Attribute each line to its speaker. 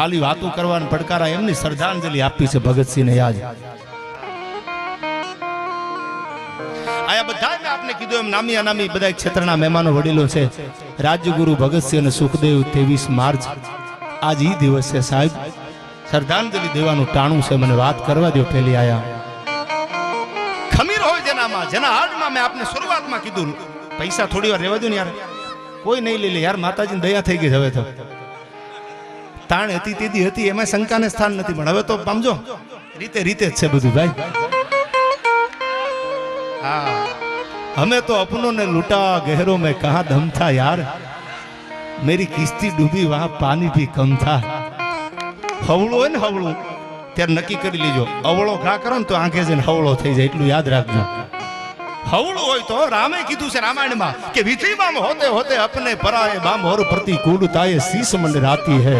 Speaker 1: ખાલી વાતો કરવા પડકારા એમની શ્રદ્ધાંજલિ આપી છે આયા બધા મહેમાનો, વડીલો છે. રાજ્યગુરુ ભગતસિંહ અને માર્ચ. આજ ઈ દિવસ છે સાહેબ. શ્રદ્ધાંજલિ દેવાનું ટાણું છે, મને વાત કરવા દો પેલી આયા. ખમીર હોય જેના હાર્ટમાં મેં શરૂઆતમાં કીધું. પૈસા થોડી વાર રહેવા દો ને યાર. કોઈ નહીં લઈ લે, યાર માતાજીની દયા થઈ ગઈ હવે તો. તાણ હતી તેથી હતી, એમાં શંકાને સ્થાન નથી. પણ હવે તો સમજો રીતે રીતે જ છે બધું, ભાઈ. હા. હમે તો અપનો ને લૂંટા ગહેરો મેં કહા દમ થા યાર. મેરી કિસ્તી ડૂબી વહા પાણી ભી કમ થા. હવળું હોય ને હવળું, ત્યારે નક્કી કરી લેજો. અવળો ઘા કરો ને તો આંખે જઈને હવળો થઈ જાય, એટલું યાદ રાખજો. હવળું હોય તો રામે કીધું છે રામાયણમાં કે વિધિ બામ હોતે હોતે અપને પરાય બામ હોર પ્રતિ કુળતાએ શીશ મંડ રાતી હે.